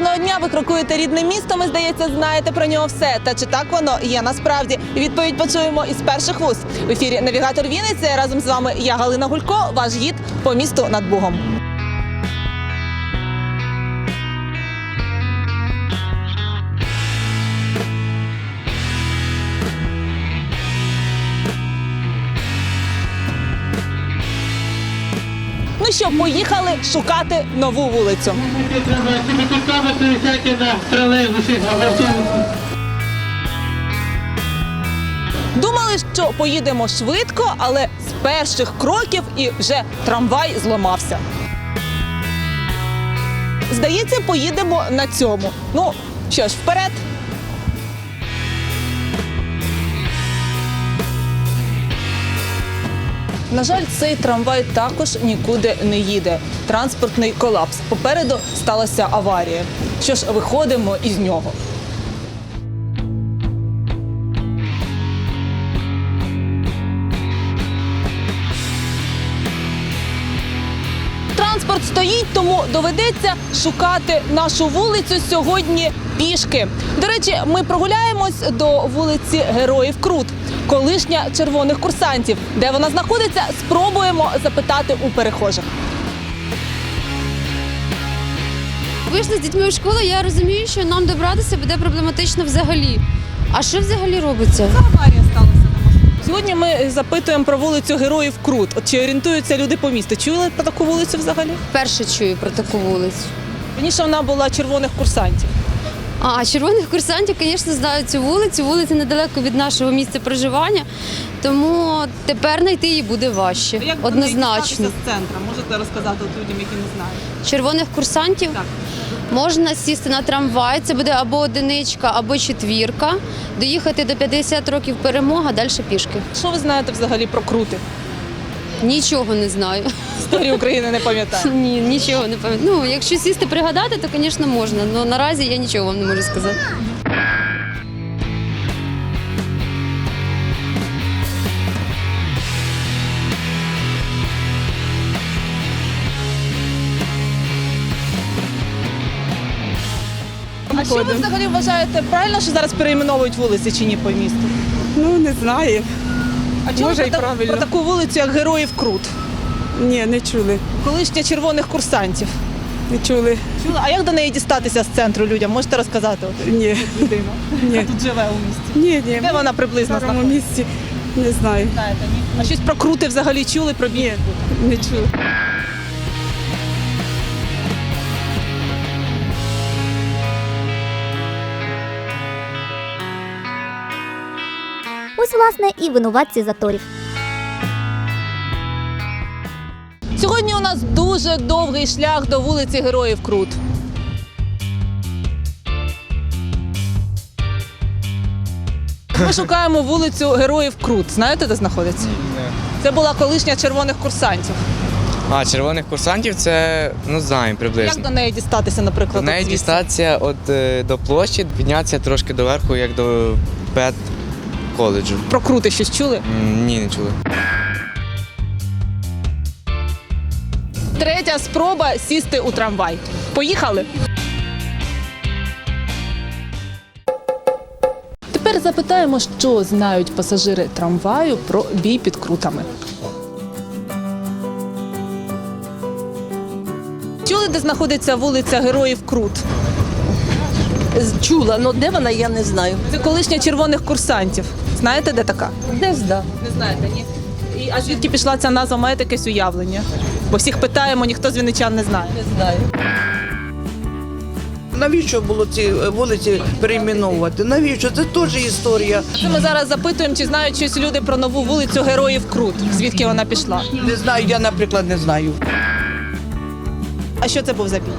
Кожного дня ви крокуєте рідним містом і, здається, знаєте про нього все. Та чи так воно є насправді? Відповідь почуємо із перших вуз. В ефірі Навігатор Вінниці. Разом з вами я Галина Гулько, ваш гід по місту над Бугом. Що, поїхали шукати нову вулицю. Думали, що поїдемо швидко, але з перших кроків і вже трамвай зламався. Здається, поїдемо на цьому. Ну що ж, вперед. На жаль, цей трамвай також нікуди не їде. Транспортний колапс. Попереду сталася аварія. Що ж, виходимо із нього. Транспорт стоїть, тому доведеться шукати нашу вулицю сьогодні пішки. До речі, ми прогуляємось до вулиці Героїв Крут, колишня червоних курсантів. Де вона знаходиться, спробуємо запитати у перехожих. Вийшли з дітьми в школу, я розумію, що нам добратися буде проблематично взагалі. А що взагалі робиться? Аварія сталася на. Сьогодні ми запитуємо про вулицю Героїв Крут. От чи орієнтуються люди по місту? Чули про таку вулицю взагалі? Перше чую про таку вулицю. Раніше вона була червоних курсантів. А червоних курсантів, звісно, знають цю вулицю. Вулиця недалеко від нашого місця проживання, тому тепер знайти її буде важче. Однозначно. з центру? Можете розказати людям, які не знають? Червоних курсантів Так. можна сісти на трамвай. Це буде або одиничка, або четвірка. Доїхати до 50 років перемога, далі пішки. Що ви знаєте взагалі про крути? Нічого не знаю. Історії України не пам'ятаю. Ні, нічого не пам'ятаю. Ну, якщо сісти пригадати, то, звісно, можна. Але наразі я нічого вам не можу сказати. А що ви взагалі вважаєте правильно, що зараз перейменовують вулиці чи ні по місту? Ну, не знаю. А чому Може, про, і та- правильно. про таку вулицю, як Героїв Крут? Ні, не чули. Колишня червоних курсантів. Не чули. Чули? А як до неї дістатися з центру людям? Можете розказати? От Ні. людина, Ні. яка тут живе у місті. Ні, ні. Де вона приблизно В старому знаходиться? місці не знаю. Знаєте, ні? А щось про крути взагалі чули про Ні, не чули. Власне, і винуватці заторів. Сьогодні у нас дуже довгий шлях до вулиці Героїв Крут. Ми шукаємо вулицю Героїв Крут. Знаєте, де знаходиться? Це була колишня червоних курсантів. А, червоних курсантів це ну знаємо Як до неї дістатися, наприклад? До неї дістатися от е, до площі, піднятися трошки доверху, як до пет коледжу. Про крути щось чули? Ні, не чули. Третя спроба сісти у трамвай. Поїхали. Тепер запитаємо, що знають пасажири трамваю про бій під крутами. Чули, де знаходиться вулиця Героїв Крут? Чула, але де вона, я не знаю. Це колишня червоних курсантів. Знаєте, де така? Десь да. Не знаєте, ні. І, а звідки пішла ця назва? Маєте якесь уявлення? Бо всіх питаємо, ніхто з вінничан не знає. Не знаю. Навіщо було ці вулиці перейменовувати? Навіщо? Це теж історія. Це ми зараз запитуємо, чи знають щось люди про нову вулицю Героїв Крут, звідки вона пішла. Не знаю, я, наприклад, не знаю. А що це був за бій?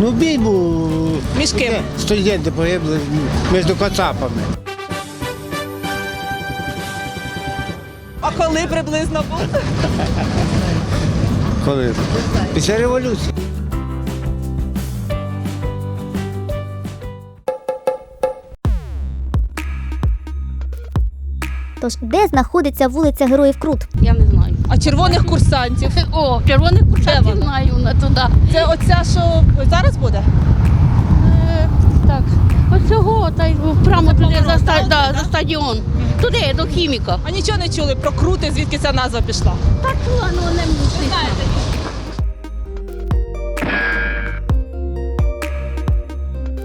Ну, бій був Між ким? студенти погибли між коцапами. А коли приблизно був? Коли? Після революції. Тож, де знаходиться вулиця Героїв Крут? Я не знаю. А червоних курсантів. О, червоних курсантів знаю на туди. Це оця, що зараз буде? так. Ось цього, та й прямо туди за, ста- да, за стадіон. Туди, до хіміка. А нічого не чули про крути, звідки ця назва пішла? Так, ну не мусить.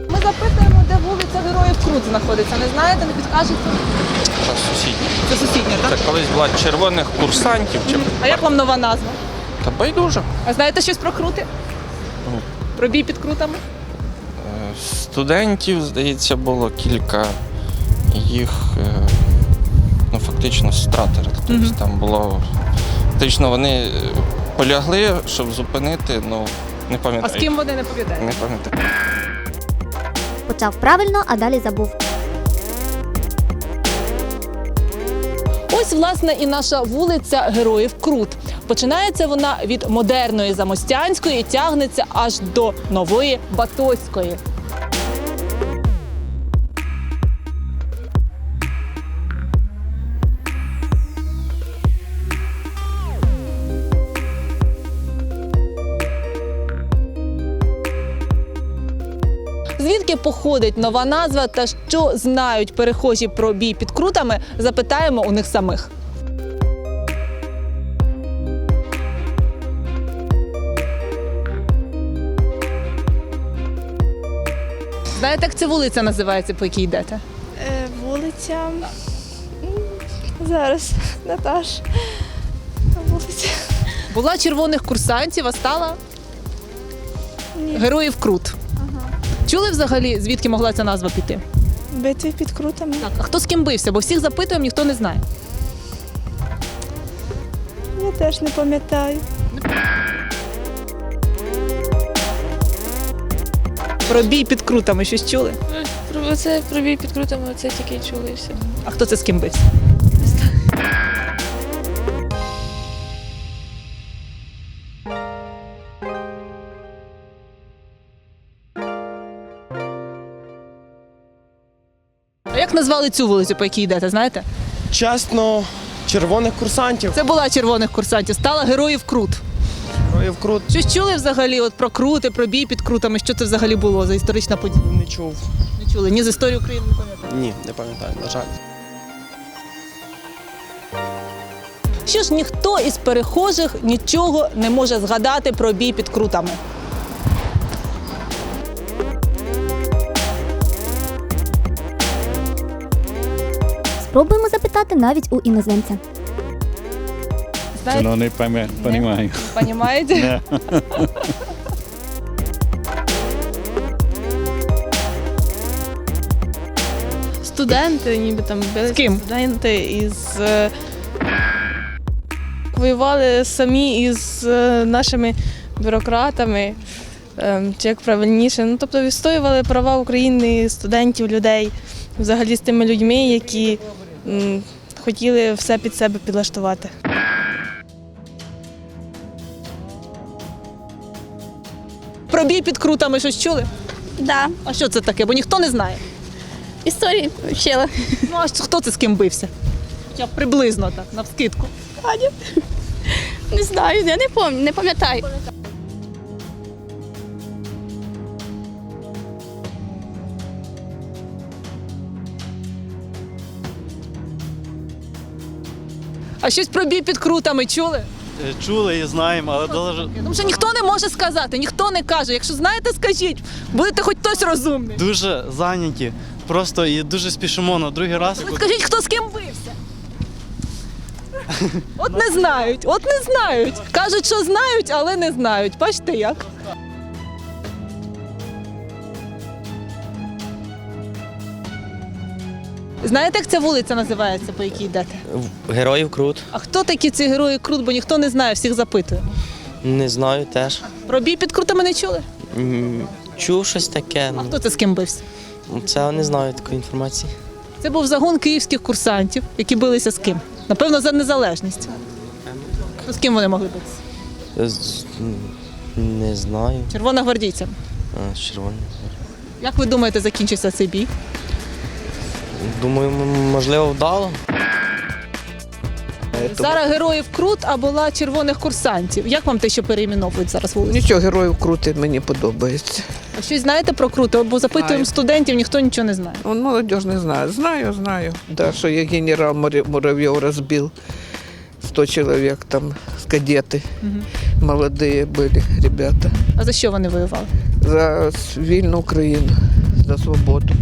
Ми запитуємо, де вулиця Героїв Крут знаходиться. Не знаєте, не підкажете? Сусідні. Це сусідня, так? Це колись була червоних курсантів чи А як вам нова назва? та байдуже. А знаєте щось про крути? Ну. Про бій під крутами? Е, Студентів, здається, було кілька їх е, ну, фактично стратили. Тобто там було фактично вони е, полягли, щоб зупинити, ну не А з ким вони не пам'ятають? Не пам'ятаю. Почав правильно, а далі забув. Ось, власне, і наша вулиця Героїв Крут. Починається вона від модерної Замостянської і тягнеться аж до нової Батоської. Звідки походить нова назва та що знають перехожі про бій під крутами, запитаємо у них самих. Знаєте, як ця вулиця називається, по якій йдете? Е, вулиця. Зараз, Наташ. Вулиця. Була червоних курсантів, а стала Ні. героїв Крут. Чули взагалі, звідки могла ця назва піти? Битві під крутами. Так, а хто з ким бився? Бо всіх запитуємо, ніхто не знає. Я теж не пам'ятаю. Про бій під крутами щось чули? Про це про бій під крутами, це тільки чули і все. А хто це з ким бився? Як назвали цю вулицю, по якій йдете, знаєте? Чесно, червоних курсантів. Це була червоних курсантів, стала героїв Крут. Героїв крут Щось чули взагалі от про крути, про бій під крутами? Що це взагалі було за історична подія? не чув. Не чули, ні з історії України не пам'ятаю. Ні, не пам'ятаю, на жаль. Що ж ніхто із перехожих нічого не може згадати про бій під крутами. Спробуємо запитати навіть у іноземця. Знаєте, не пам'ятаю. понімаєте? Студенти, ніби там били З ким? студенти із. е, Воювали самі із е, нашими бюрократами, ем, чи як правильніше. Ну, тобто відстоювали права України, студентів, людей, взагалі з тими людьми, які хотіли все під себе підлаштувати. Про бій під крутами щось чули? Да, А що це таке? Бо ніхто не знає. історії вчила. Ну а хто це з ким бився? Хоча б приблизно так, навскидку. Не знаю, я не пам'ятаю, не пам'ятаю. А щось про бій під крутами чули? Чули і знаємо, але дуже, Тому що ніхто не може сказати, ніхто не каже. Якщо знаєте, скажіть, будете хоч хтось розумний. дуже зайняті. Просто і дуже спішимо на другий раз. Ви скажіть, хто з ким бився? От не знають, от не знають. Кажуть, що знають, але не знають. Бачите як? Знаєте, як ця вулиця називається, по якій йдете? Героїв крут. А хто такі ці герої крут, бо ніхто не знає, всіх запитує. Не знаю теж. Про бій під крутами не чули? Чув щось таке. А хто це з ким бився? Це не знаю такої інформації. Це був загон київських курсантів, які билися з ким? Напевно, за незалежність. Ну, З ким вони могли битися? Не знаю. Червоногвардійцям. Червоні. Як ви думаєте, закінчився цей бій? Думаю, можливо, вдало. Поэтому. Зараз героїв Крут, а була червоних курсантів. Як вам те, що переіменовують зараз вулицю? Нічого, героїв крути мені подобається. А Щось знаєте про Крут? Бо запитуємо Знаю. студентів, ніхто нічого не знає. Он молодежь не знаю. Знаю, знаю. Да, что я генерал Мур- Муравьев разбил. 100 человек там, кадеты. Молодые были ребята. А за що вони воювали? За вільну Україну, за свободу.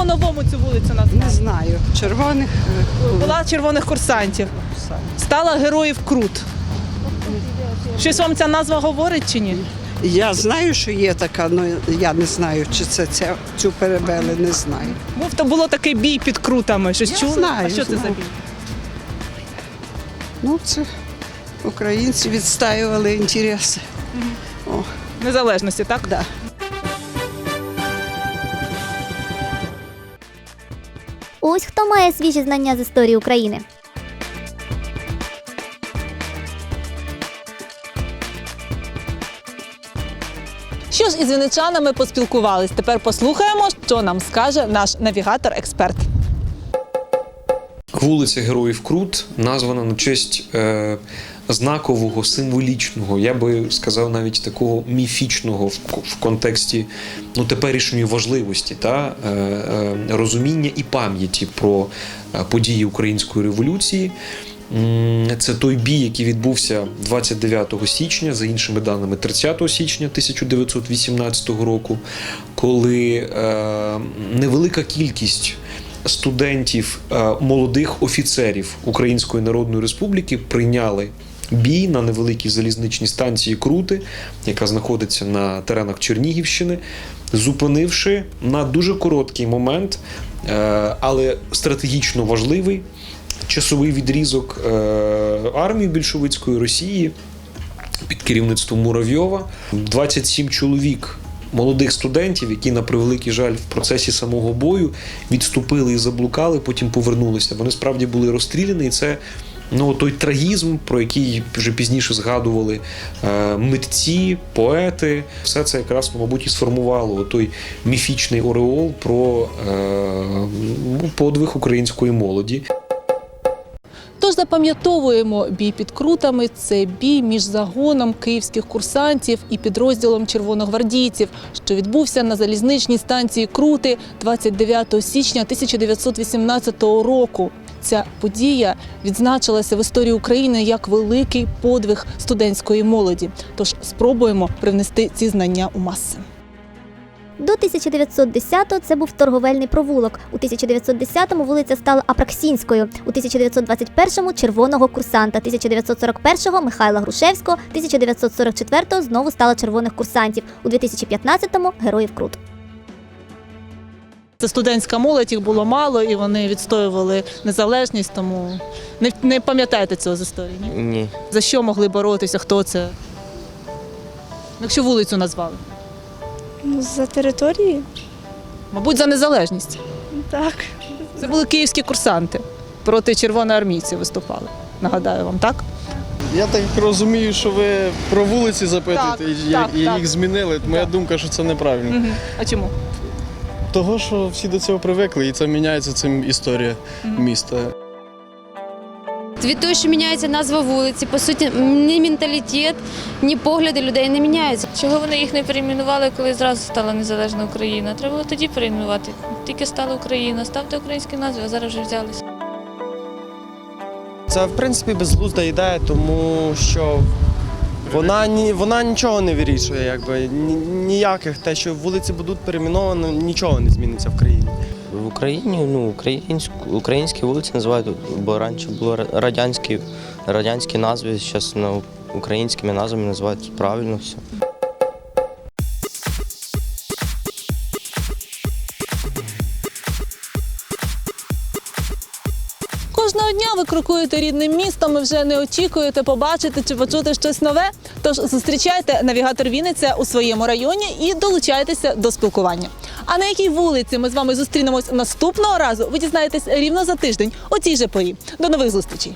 По-новому цю вулицю назвали? знаю. Червоних Була червоних курсантів. Стала героїв Крут. Щось вам ця назва говорить чи ні? я знаю, що є така, але я не знаю, чи це, це цю перевели, не знаю. Був то було такий бій під крутами. Щось Я чули? знаю, а що це за бій? Ну, це українці відстаювали інтереси. Незалежності, так? Да. Ось хто має свіжі знання з історії України. Що ж із вінничанами поспілкувались. Тепер послухаємо, що нам скаже наш навігатор-експерт. Вулиця Героїв Крут названа на честь е, знакового, символічного, я би сказав, навіть такого міфічного в, контексті ну, теперішньої важливості та е, е, розуміння і пам'яті про е, події Української революції. Це той бій, який відбувся 29 січня, за іншими даними, 30 січня 1918 року, коли невелика кількість студентів, молодих офіцерів Української Народної Республіки прийняли бій на невеликій залізничній станції Крути, яка знаходиться на теренах Чернігівщини, зупинивши на дуже короткий момент, е, але стратегічно важливий часовий відрізок е, армії більшовицької Росії під керівництвом Муравйова. 27 чоловік молодих студентів, які на превеликий жаль в процесі самого бою відступили і заблукали, потім повернулися. Вони справді були розстріляні, і це. Ну, той трагізм, про який вже пізніше згадували е, митці, поети, все це якраз, мабуть, і сформувало той міфічний ореол про е, ну, подвиг української молоді. Тож запам'ятовуємо бій під крутами. Це бій між загоном київських курсантів і підрозділом червоногвардійців, що відбувся на залізничній станції Крути 29 січня 1918 року. Ця подія відзначилася в історії України як великий подвиг студентської молоді. Тож спробуємо привнести ці знання у маси. До 1910-го це був торговельний провулок. У 1910-му вулиця стала Апраксінською. У 1921-му – червоного курсанта. 1941-го – Михайла Грушевського. 1944-го знову стала червоних курсантів. У 2015-му – героїв Крут. Це студентська молодь, їх було мало, і вони відстоювали незалежність. Тому не, не пам'ятаєте цього з історії. Ні? Ні. За що могли боротися? Хто це? Якщо вулицю назвали? Ну, За території? Мабуть, за незалежність. Так. Це були київські курсанти проти червоноармійців виступали. Нагадаю вам, так? Я так розумію, що ви про вулиці запитуєте Так, і, так, і так. їх змінили. Моя Так. думка, що це неправильно. Угу. А чому? Того, що всі до цього привикли, і це міняється цим історія міста. Від того, що міняється назва вулиці, по суті, ні менталітет, ні погляди людей не міняються. Чого вони їх не перейменували, коли зразу стала незалежна Україна? Треба було тоді перейменувати. Тільки стала Україна, ставте українські назви, а зараз вже взялися. Це в принципі безглузда ідея, тому що вона ні вона нічого не вирішує, якби ні- ніяких те, що вулиці будуть перейменовані, нічого не зміниться в країні. В Україні ну, українську, українські вулиці називають, бо раніше були радянські, радянські назви, зараз ну, українськими назвами називають правильно все. Ви крокуєте рідним містом і вже не очікуєте побачити чи почути щось нове. Тож зустрічайте навігатор Вінниця у своєму районі і долучайтеся до спілкування. А на якій вулиці ми з вами зустрінемось наступного разу? Ви дізнаєтесь рівно за тиждень у цій же порі. До нових зустрічей.